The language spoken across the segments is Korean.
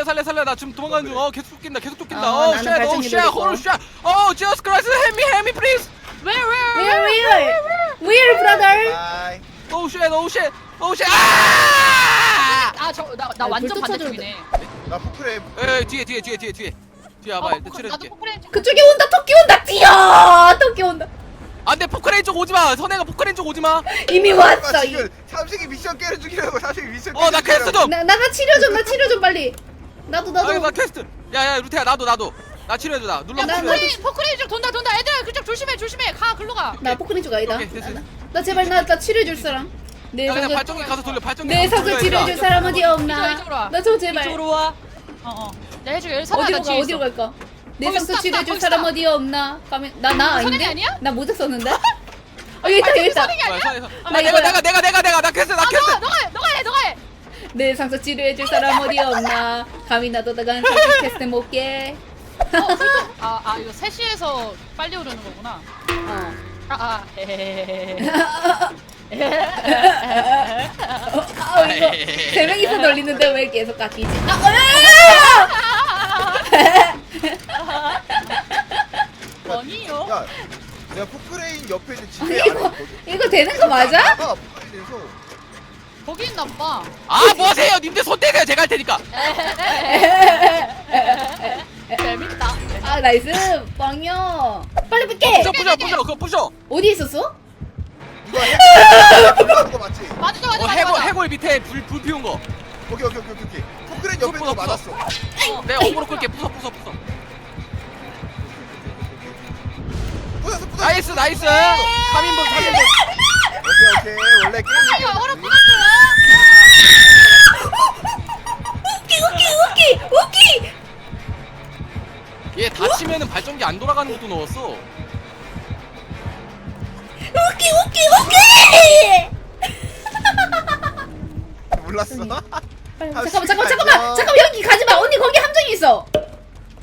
살려 살려 살려 나 지금 도망가는 중. 어 계속 쫓긴다 계속 쫓긴다. 어, 어 나는 쉣. 어 발전기 쉣. 홀 쉣. 어. Help me help me please. Where where Where where? Where brother? 바이. Oh shit. Oh shit. Oh shit. 아! 아저나 나 아, 완전 불 반대쪽이네. 나 포크레. 에 뒤에 뒤에 뒤에 뒤에 뒤에. 뒤에 와봐. 일단 나도 치료해줄게. 포크레인 좀. 그쪽에 온다 토끼 온다 뛰어 토끼 온다 안돼 포크레인 쪽 오지 마. 선혜가 포크레인 쪽 오지 마. 이미 나 왔어 이- 지금 삼식이 미션 깨를 죽이려고 삼식이 미션. 어 나 퀘스트 좀. 나, 나나 치료 좀 나 치료 좀 빨리 나도 아, 나 나도 퀘스트. 야야 루테야 나도 나도. 나 치료해줘 나. 눌러 나- 치료해. 포크레인 포크레인 쪽 돈다 돈다. 애들아 그쪽 조심해 조심해. 가 글로 가. 나 포크린 쪽 아니다 오케이, 됐어, 됐어. 나 제발 나, 나 치료해줄 사람 내 야 그냥 상처 발전기 가서 돌려. 발전기. 내 가서 상처 돌려, 치료해줄 얘들아. 사람 어디 없나 이쪽으로 와. 나 저 제발 이쪽으로 와. 어어. 내가 해줄게. 선아 어디로 나가 어디로. 갈까 내 거기 상처 스탑, 치료해줄 스탑, 사람 거기 어디 없나 가면 나나 아닌데 선행이 아니야? 나 모자 썼는데 어 여기 있다 여기 있다 선행이 아니야? 선혜, 선혜. 나 아, 내가 이거야. 내가 내가 내가 내 상처 치료해줄 사람 어디 없나 감히 나도다간 상처 테스트 못 깨 아, 아 이거 3시에서 빨리 오르는 거구나. 어. 아, 아. 헤헤헤헤. 어, 아 이거 세 명이서 돌리는데 왜 계속 깎이지? 아, 아니요. 야, 내가 포크레인 옆에 있는 집에 아, 안에 이거 있거든. 이거 되는 거 맞아? 나가 포크레인에서. 거기 있나 봐. 아 뭐하세요? 님들 손 떼세요. 제가 할 테니까. 재밌다. 아 나이스 빵요 빨리 뺄게 부셔 부셔 부셔 그거 부셔. 어디 있었어? 이거 해. 올라오는 거 맞지? 맞아 맞아 어 맞아. 해골 맞아. 해골 밑에 불 불 피운 거. 오케이 오케이 오케이 오케이. 포크레인 옆에 부숴, 부숴. 맞았어. 어. 내가 어그로 끌게 부숴 부숴 부숴. 부숴서 부숴. 나이스 나이스. 3인분 3인분. 오케이 오케이 원래 게임. 이거 어렵구나. 안 돌아가는 것도 넣었어. 웃기 웃기 웃기! 몰랐어. 빨리, 아, 잠깐만 잠깐만 잠깐만! 야. 잠깐만 여기 가지 마! 언니 거기 함정이 있어!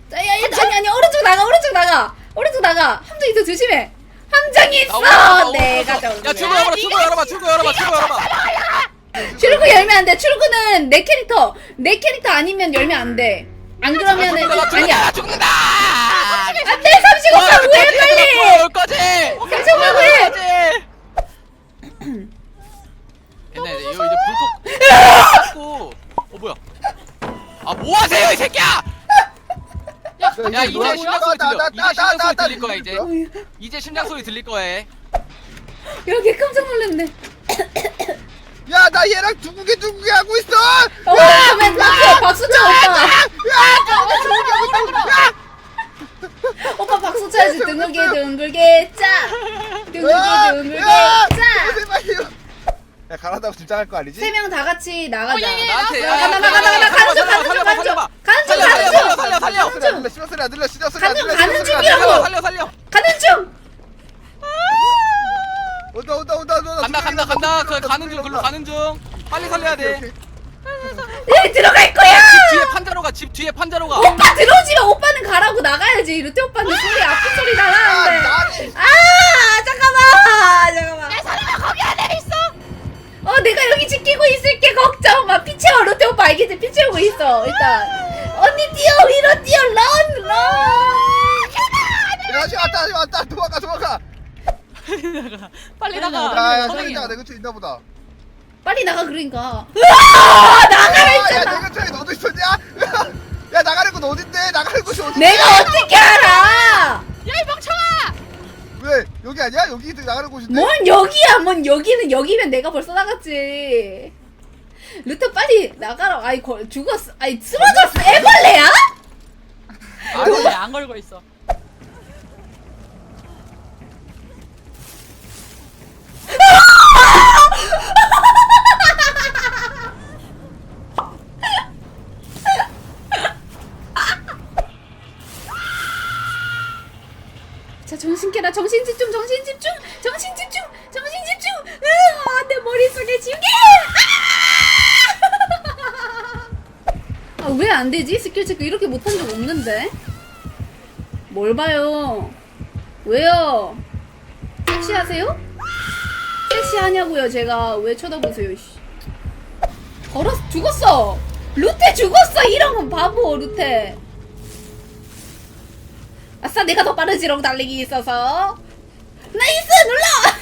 자, 야, 야, 아니 아니 오른쪽 나가 오른쪽 나가! 오른쪽 나가! 함정 있어 조심해! 함정이 있어! 아, 내가 야좀 출구 열어봐 출구 열어봐 출구 열어봐 출구 열어봐. 출구 열면 안 돼. 출구는 내 캐릭터. 내 캐릭터 아니면 열면 안 돼 안 그러면은 죽는다 아니야 나 죽는다. 안돼 35분 후에 빨리 올 거지. 35분 후에 옛날에 이거 이제 불속 닫고. 어 뭐야? 아 뭐하세요 이 새끼야? 야 이제 심장 소리 들려. 이제 심장 소리 들릴 거야 이제. 이제 심장 소리 들릴 거야. 여기 깜짝 놀랐네 야, 나 얘랑 둥국에 둥국에 하고 있어. 어 그러면 박수 박수 쳐 오빠 오빠 박수 쳐야지 둥글게 둥글게 짜 둥글게 둥글게 짜 야, 가라다고 긴장할 거 아니지? 세 명 다 같이 나가자. 어, 예, 예. 나한테 야, 가, 나, 나, 가, 나, 가, 나, 가는 중, 가는 중, 가는 중. 가는 중, 살려, 가는 살려, 중. 살려, 살려. 가는 중. 신경 소리 안 들려, 신경 소리 안 가는 들려. 가는 소리 안 중이라고. 들려. 살려 살려. 가는 중. 온다, 온다, 온다, 온다. 간다 간다 간다. 그 가는 중 글로 가는 중. 빨리 살려야 오케이, 돼. 오케이. 예, 들어갈 거야. 집 뒤에 판자로 가. 집 뒤에 판자로 가. 오빠 들어오지 마. 오빠는 가라고 나가야지. 루테 오빠는 소리 아픈 소리 아, 나가는데. 나는 아, 잠깐만. 잠깐만. 어, 내가 여기 지키고 있을게. 걱정 마. 피 채워. 루테 오빠 알겠지? 피 채우고 있어. 일단. 언니 뛰어. 위로 뛰어. 런, 런. 야, 지금 왔다, 지금 왔다. 도망가, 도망가. 빨리 빨리 나가. 나가. 야, 야, 선행이야. 선행이가 내 근처에 있나 보다. 빨리 나가 그러니까. 으아! 나가라 야, 야, 했잖아. 내 근처에 너도 있었냐? 야, 나가는 곳 어딘데? 나가는 곳이 어딘데? 내가 어떻게 알아? 여기 아니야? 여기 나가는 곳인데? 뭔 여기야? 뭔 여기는 여기면 내가 벌써 나갔지. 루트 빨리 나가라. 아이 거, 죽었어. 아이 쓰러졌어. 애벌레야? 안 걸려 안 걸고 있어. 자 정신 깨라. 정신 집중. 정신 집중. 정신 집중. 정신 집중. 으아, 내 머릿속에 지우개. 아! 아, 왜 안 되지? 스킬 체크 이렇게 못한 적 없는데. 뭘 봐요? 왜요? 섹시하세요? 섹시하냐고요, 제가. 왜 쳐다보세요, 씨. 걸었, 죽었어! 루테 죽었어 이런 건 바보 루테 아싸 내가 더 빠르지롱 달리기 있어서. 나이스 눌러